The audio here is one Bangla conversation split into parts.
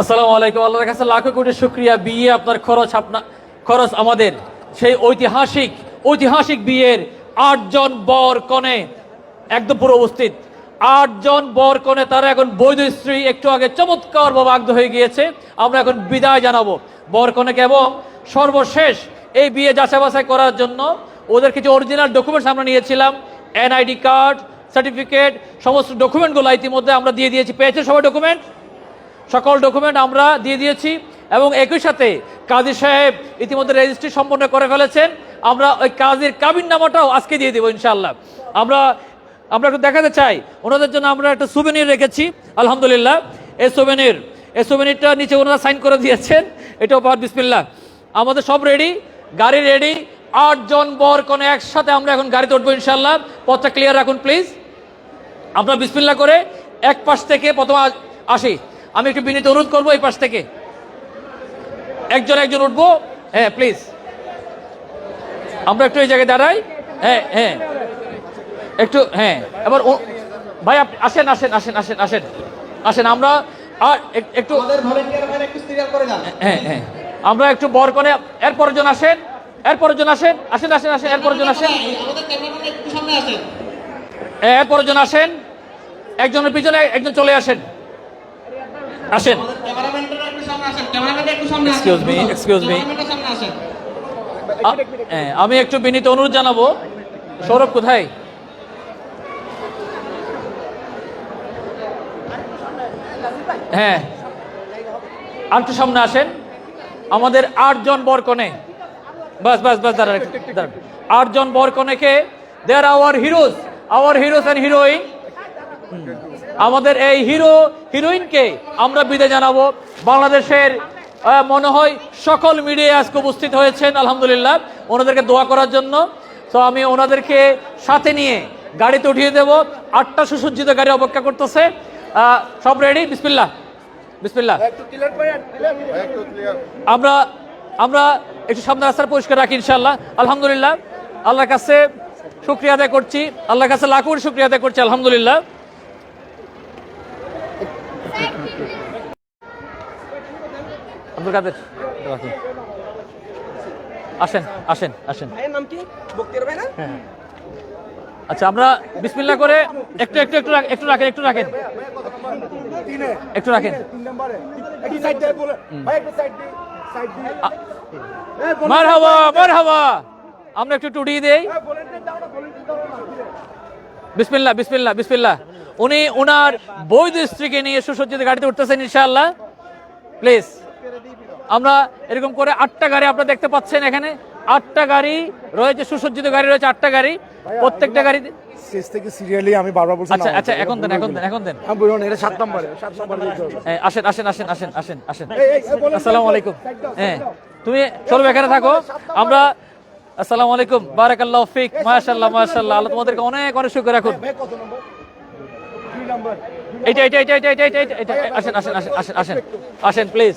আসসালামু আলাইকুম, আল্লাহর কাছে লাখো কোটি শুক্রিয়া। বিয়ে আপনার খরচ আপনা খরচ আমাদের। সেই ঐতিহাসিক ঐতিহাসিক বিয়ের আটজন বর কনে একদম পুরো উপস্থিত। আটজন বর কনে তারা এখন বৈধ স্ত্রী, একটু আগে চমৎকার ভাবে আগ্ধ হয়ে গিয়েছে। আমরা এখন বিদায় জানাব। বর কনেকে এবং সর্বশেষ এই বিয়ে যাচাই বাছাই করার জন্য ওদের কিছু অরিজিনাল ডকুমেন্টস আমরা নিয়েছিলাম। এনআইডি কার্ড সার্টিফিকেট সমস্ত ডকুমেন্টগুলো ইতিমধ্যে আমরা দিয়ে দিয়েছি। পেয়েছে সবাই ডকুমেন্ট সকল ডকুমেন্ট আমরা দিয়ে দিয়েছি এবং একই সাথে কাজী সাহেব ইতিমধ্যে রেজিস্ট্রি সম্পন্ন করে ফেলেছেন। আমরা ওই কাজের কাবিন নামাটাও আজকে দিয়ে দেবো ইনশাল্লাহ আমরা আমরা একটু দেখাতে চাই, ওনাদের জন্য আমরা একটা সুবেনির রেখেছি, আলহামদুলিল্লাহ। এই সুবেনির এই সুবেনিরটা নিচে ওনারা সাইন করে দিয়েছেন, এটাও পাওয়ার বিসমিল্লাহ। আমাদের সব রেডি গাড়ি রেডি আটজন বর কোনে একসাথে আমরা এখন গাড়িতে উঠবো ইনশাল্লাহ পথটা ক্লিয়ার রাখুন প্লিজ আমরা বিসমিল্লা করে এক পাশ থেকে প্রথম আসি। আমি একটু বিনীত অনুরোধ করব এই পাশ থেকে। একজন একজন উঠবো। হ্যাঁ প্লিজ আমরা একটু এই জায়গায় দাঁড়াই। হ্যাঁ হ্যাঁ। একটু হ্যাঁ। এবার ভাই আপনি আসেন আসেন আসেন আসেন আসেন। আসেন আমরা আর একটু যান হ্যাঁ হ্যাঁ আমরা একটু বর করে এর পরের জন আসেন এর পরের জন আসেন আসেন আসেন আসেন এর পরের জন আসেন। আমাদের ক্যামেরাম্যান একটু সামনে আসেন। এর পরের জন আসেন। একজনের পিছনে একজন চলে আসেন। আসেন। আমি একটু বিনীত অনুরোধ জানাব। সৌরভ কোথায়? হ্যাঁ। আর একটু সামনে আসেন। আমাদের আটজন বরকনে। বাস বাস বাস দাঁড়ান দাঁড়ান। আটজন বরকনেকে there our heroes our heroes and heroine আমাদের এই হিরো হিরোইনকে আমরা বিদায় জানাব। বাংলাদেশের মনে হয় সকল মিডিয়ায় আজকে উপস্থিত হয়েছেন আলহামদুলিল্লাহ। ওনাদেরকে দোয়া করার জন্য। তো আমি ওনাদেরকে সাথে নিয়ে গাড়িতে উঠিয়ে দেব। আটটা সুসজ্জিত গাড়ি অপেক্ষা করতেছে। সব রেডি? বিসমিল্লাহ। বিসমিল্লাহ। আমরা আমরা একটু সামনে রাস্তার পরিষ্কার রাখি ইনশাল্লাহ আলহামদুলিল্লাহ। আল্লাহর কাছে শুক্রিয়া আদায় করছি। আল্লাহর কাছে লাখুর শুক্রিয়া আদায় করছি আলহামদুলিল্লাহ। আব্দুল কাদের? রাখুন। আসেন আসেন। আসেন নাম কি? ভাই না? আচ্ছা আমরা বিসমিল্লাহ করে একটু একটু একটু একটু রাখেন একটু রাখেন। একটু রাখেন। মার হাওয়া মার হাওয়া আমরা একটু উঠিয়ে দেই। বিসমিল্লাহ বিসমিল্লাহ বিসমিল্লাহ। উনি ওনার বৈধ স্ত্রীকে নিয়ে সুসজ্জিত গাড়িতে উঠতেছেন ইনশাআল্লাহ। প্লিজ আমরা এরকম করে আটটা গাড়ি আপনারা দেখতে পাচ্ছেন এখানে আটটা গাড়ি রয়েছে সুসজ্জিত গাড়ি রয়েছে আটটা গাড়ি প্রত্যেকটা গাড়িতে শেষ থেকে সিরিয়ালি আমি বারবার বলছি আচ্ছা আচ্ছা এখন দেন এখন দেন এখন দেন আমি বলব এটা সাত নম্বরে সাত নম্বরে হ্যাঁ, আসেন আসেন আসেন আসেন আসেন আসেন এই, এই, বলেন, আসসালামু আলাইকুম হ্যাঁ তুমি চলো এখানে থাকো আমরা আসসালামু আলাইকুম বারাকাল্লাহ ফিক মাশাআল্লাহ মাশাআল্লাহ আল্লাহ তোমাদেরকে অনেক অনেক শুকর রাখুন ভাই, কত নম্বর দুই নম্বর এইটা এইটা এইটা এইটা এইটা এইটা এইটা আসেন আসেন আসেন আসেন আসেন আসেন প্লিজ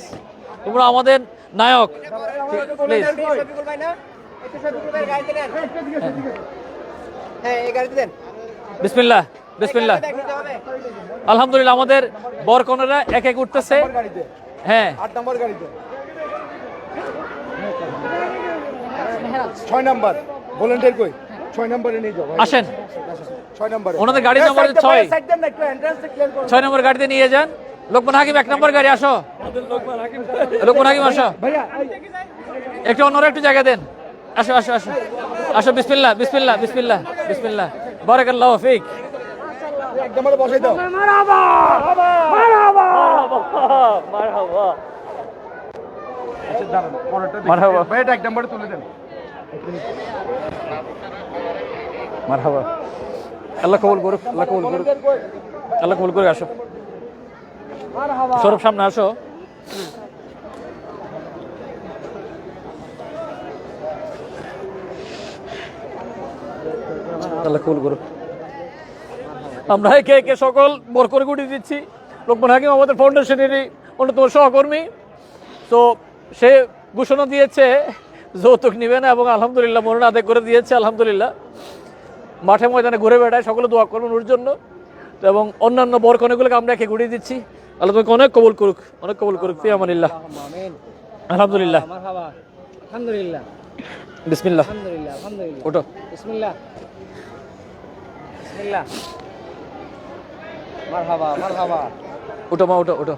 তোমরা আমাদের নায়ক প্লিজ নিতে হবে আলহামদুলিল্লাহ আমাদের বরকনেরা এক এক উঠতেছে। হ্যাঁ। আট নম্বর গাড়িতে ছয় নম্বর ভলেন্টিয়ার কই? ছয় নম্বরে নিয়ে যাও। আসেন। ছয় নম্বরে। ওনাদের এই, নম্বর ছয়। ছয় নম্বর গাড়িতে নিয়ে যান। লোকমান হাকিম, এক নম্বর গাড়ি, আসো। লোকমান হাকিম, আসো। একটু অন্যরা একটু জায়গা দেন। আসো আসো আসো। আসো, বিসমিল্লাহ বিসমিল্লাহ বিসমিল্লাহ বিসমিল্লাহ। বারাকাল্লাহ ফিক। আল্লাহ কবুল করুক, আল্লাহ কবুল করুক। আল্লাহ কবুল করে আসো। সৌরভ সামনে আসো। করুক। আমরা একে একে সকল বর করে গুটি দিচ্ছি। লোকমান হাকিম আমাদের ফাউন্ডেশনেরই অন্যতম সহকর্মী। তো সে ঘোষণা দিয়েছে যৌতুক নিবে না এবং আলহামদুলিল্লাহ মনোনয়ন আদায় করে দিয়েছে আলহামদুলিল্লাহ। মাঠে ময়দানে ঘুরে বেড়ায় সকলে দোয়া করবেন ওর জন্য। তো এবং অন্যান্য বরকনেগুলোকে আমরা একে ঘুরিয়ে দিচ্ছি। আল্লাহ তোমাকে অনেক কবুল করুক অনেক কবুল করুক ফি আমানিল্লাহ আলহামদুলিল্লাহ। আলহামদুলিল্লাহ। বিসমিল্লাহ। আলহামদুলিল্লাহ আলহামদুলিল্লাহ। ওটো বিসমিল্লাহ। বিসমিল্লাহ। মারহাবা মারহাবা ওটো মা ওটো ওটো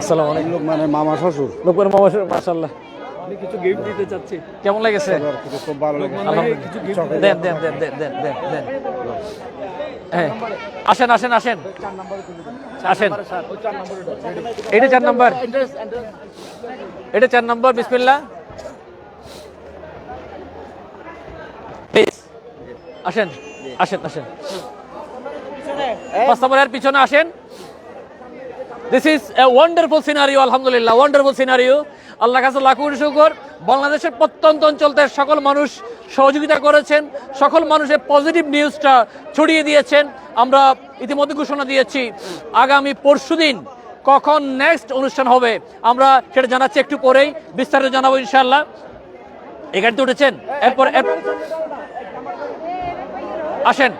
আসসালামু আলাইকুম। মানে মামা শ্বশুর। লোকমান মামা মাশাআল্লাহ। কিছু গিফট দিতে চাচ্ছি। কেমন লেগেছে? খুব ভালো লাগে দেন দেন দেন দেন দেন দেন দেন। হ্যাঁ। আসেন আসেন আসেন। আসেন। এটা চার নাম্বার। এটা চার নাম্বার বিসমিল্লা আসেন আসেন আসেন। পাঁচ নম্বরের পিছনে আসেন। This is a wonderful scenario আলহামদুলিল্লাহ ওয়ান্ডারফুল সিনারিও আল্লাহ কাছে লাখ শুকর। বাংলাদেশের প্রত্যন্ত অঞ্চলতে সকল মানুষ সহযোগিতা করেছেন, সকল মানুষের পজিটিভ নিউজটা ছড়িয়ে দিয়েছেন। আমরা ইতিমধ্যে ঘোষণা দিয়েছি, আগামী পরশুদিন কখন নেক্সট অনুষ্ঠান হবে, আমরা সেটা জানাচ্ছি একটু পরেই, বিস্তারিত জানাব ইনশাআল্লাহ। এই গাড়িতে উঠেছেন, এরপর আসেন।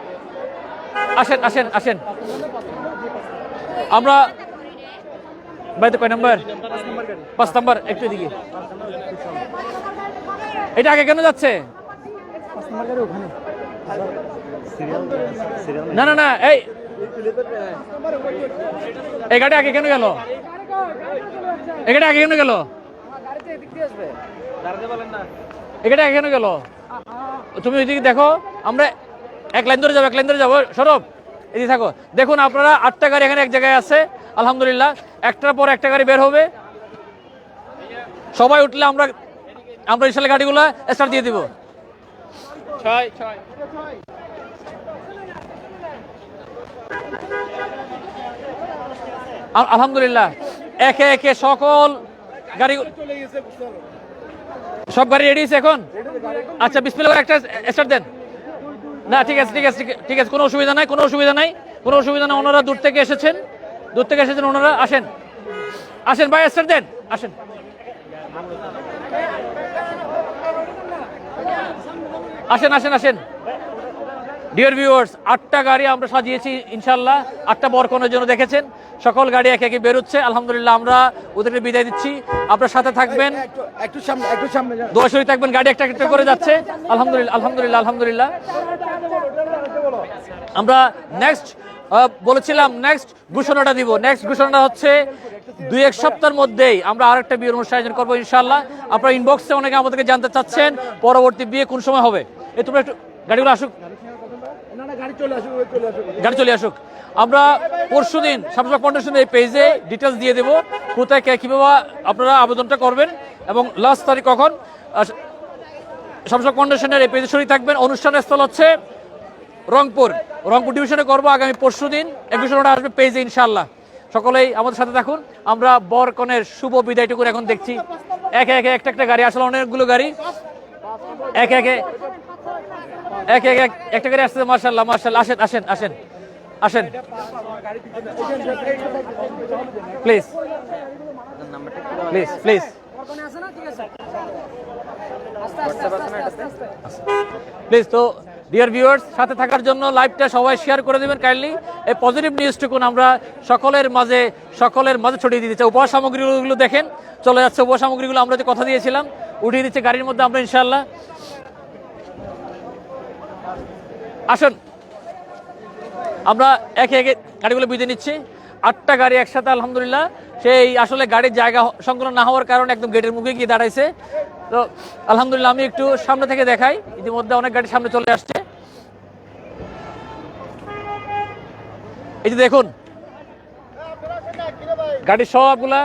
আসেন আসেন আসেন। আমরা বাড়িতে কয় নাম্বার? পাঁচ নাম্বার, একটু দিকে এটা আগে কেন যাচ্ছে? না না না, এই। এই গাড়ি আগে কেন গেল? এই গাড়ি আগে কেন গেল? এই গাড়ি আগে কেন গেল? তুমি ওইদিকে দেখো, আমরা এক লাইন ধরে যাব, এক লাইন ধরে যাব। সরব এদিকে থাকো। দেখুন, আপনারা আটটা গাড়ি এখানে এক জায়গায় আছে। আলহামদুলিল্লাহ। একটার পর একটা গাড়ি বের হবে। সবাই উঠলে আমরা আমরা ইনশাল্লাহ গাড়িগুলো স্টার্ট দিয়ে দিব। ছয় ছয়। আলহামদুলিল্লাহ। একে একে সকল গাড়ি সব গাড়ি রেডি আছে এখন? আচ্ছা বিসমিল্লাহ একটা স্টার্ট দেন। না ঠিক আছে ঠিক আছে ঠিক- ঠিক আছে কোনো অসুবিধা নাই কোনো অসুবিধা নাই কোনো অসুবিধা নাই। ওনারা দূর থেকে এসেছেন। দূর থেকে এসেছেন ওনারা আসেন। আসেন ভাই স্টার্ট দেন। আসেন। আসেন আসেন আসেন। ডিয়ার ভিউয়ার্স আটটা গাড়ি আমরা সাজিয়েছি ইনশাল্লাহ আটটা বরকনের জন্য দেখেছেন। সকল গাড়ি একে একে বেরোচ্ছে। আলহামদুলিল্লাহ আমরা ওদেরকে বিদায় দিচ্ছি। আপনার সাথে থাকবেন। একটু একটু সামনে একটু সামনে যান। দোয়া শরীর থাকবেন গাড়ি একটা একটা করে যাচ্ছে। আলহামদুলিল্লাহ আলহামদুলিল্লাহ আলহামদুলিল্লাহ। আমরা নেক্সট বলেছিলাম নেক্সট ঘোষণাটা দিব। নেক্সট ঘোষণাটা হচ্ছে দুই এক সপ্তাহের মধ্যেই আমরা আরেকটা বিয়ের অনুষ্ঠান আয়োজন করব ইনশাল্লাহ আপনার ইনবক্সে অনেকে আমাদেরকে জানতে চাচ্ছেন পরবর্তী বিয়ে কোন সময় হবে। এ, তোমরা একটু গাড়িগুলো আসুক। গাড়ি চলে আসুক। আমরা পরশু দিন শামসুক ফাউন্ডেশনের এই পেজে ডিটেলস দিয়ে দেবো কোথায় কে কীভাবে আপনারা আবেদনটা করবেন এবং লাস্ট তারিখ কখন। শামসুক ফাউন্ডেশনের এই পেজে শরীর থাকবেন। অনুষ্ঠানের স্থল হচ্ছে রংপুর। রংপুর ডিভিশনে করব আগামী পরশু দিন। এই বিষয়টা আসবে পেজে ইনশাল্লাহ সকলেই আমাদের সাথে থাকুন। আমরা বর কনের শুভ বিদায়টুকু এখন দেখছি। একে একে, একটা একটা গাড়ি, আসলে অনেকগুলো গাড়ি। একে একে একে একে, একটা গাড়ি আসছে মার্শাল্লাহ মার্শাল্লাহ আসেন আসেন আসেন আসেন। প্লিজ প্লিজ প্লিজ প্লিজ তো ডিয়ার ভিউয়ার্স সাথে থাকার জন্য লাইভটা সবাই শেয়ার করে দেবেন কাইন্ডলি এই পজিটিভ নিউজটুকুন আমরা সকলের মাঝে সকলের মাঝে ছড়িয়ে দিতে চাই। উপহার সামগ্রীগুলো দেখেন, চলে যাচ্ছে উপহার সামগ্রীগুলো আমরা যে কথা দিয়েছিলাম, উঠিয়ে দিচ্ছে গাড়ির মধ্যে আমরা ইনশাল্লাহ আসুন, আমরা একে একে গাড়িগুলো বিদে নিচ্ছি। আটটা গাড়ি একসাথে, আলহামদুলিল্লাহ। সেই আসলে গাড়ির জায়গা সংকলন না হওয়ার কারণে একদম গেটের মুখে গিয়ে দাঁড়াইছে। তো, আলহামদুলিল্লাহ, আমি একটু সামনে থেকে দেখাই। ইতিমধ্যে অনেক গাড়ি সামনে চলে আসছে। এই যে দেখুন গাড়ি সবগুলা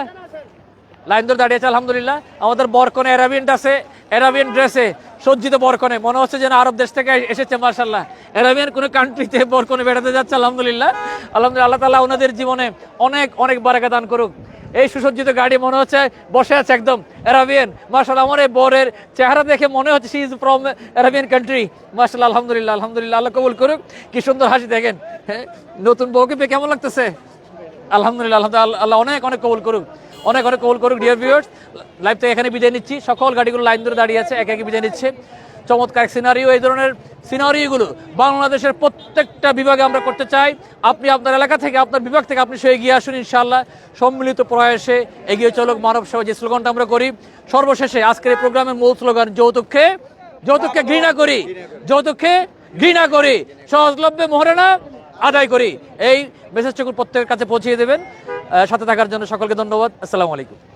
লাইন ধরে দাঁড়িয়েছে, আলহামদুলিল্লাহ। আমাদের বরকনে অ্যারাবিয়েন্ট আছে অ্যারাবিয়ান ড্রেসে সজ্জিত বরকনে। মনে হচ্ছে যেন আরব দেশ থেকে এসেছে মার্শাল্লাহ অ্যারাবিয়ান কোনো কান্ট্রিতে বরকনে বেড়াতে যাচ্ছে, আলহামদুলিল্লাহ। আলহামদুলিল্লাহ, আল্লাহ তালা ওনাদের জীবনে অনেক অনেক বারাকা দান করুক। এই সুসজ্জিত গাড়ি মনে হচ্ছে বসে আছে একদম অ্যারাবিয়ান মার্শাল্লাহ আমার এই বরের চেহারা দেখে মনে হচ্ছে she is from Arabian country মার্শাল্লাহ আলহামদুলিল্লাহ আলহামদুলিল্লাহ। আল্লাহ কবুল করুক। কি সুন্দর হাসি দেখেন। হ্যাঁ নতুন বউকে পেয়ে কেমন লাগতেছে? আলহামদুলিল্লাহ আলহামদুলিল্লাহ আল্লাহ অনেক অনেক কবুল করুক। অনেক অনেক কবুল করুক ডিয়ার ভিউয়ার্স লাইভ থেকে এখানে বিদায় নিচ্ছি। সকল গাড়িগুলো লাইন ধরে দাঁড়িয়ে আছে, একে একে বিদায় নিচ্ছে। চমৎকার সিনারিও এই ধরনের সিনারিওগুলো বাংলাদেশের প্রত্যেকটা বিভাগে আমরা করতে চাই। আপনি আপনার এলাকা থেকে, আপনার বিভাগ থেকে আপনি সে এগিয়ে আসুন, ইনশাআল্লাহ। সম্মিলিত প্রয়াসে এগিয়ে চলুক মানব সেবা যে স্লোগানটা আমরা করি। সর্বশেষে আজকের এই প্রোগ্রামের মূল স্লোগান, যৌতুককে যৌতুককে ঘৃণা করি। যৌতুককে ঘৃণা করি। সহজলভ্যে মোহরেনা আদায় করি। এই মেসেজটুকু প্রত্যেকের কাছে পৌঁছিয়ে দেবেন। সাথে থাকার জন্য সকলকে ধন্যবাদ। আসসালামু আলাইকুম।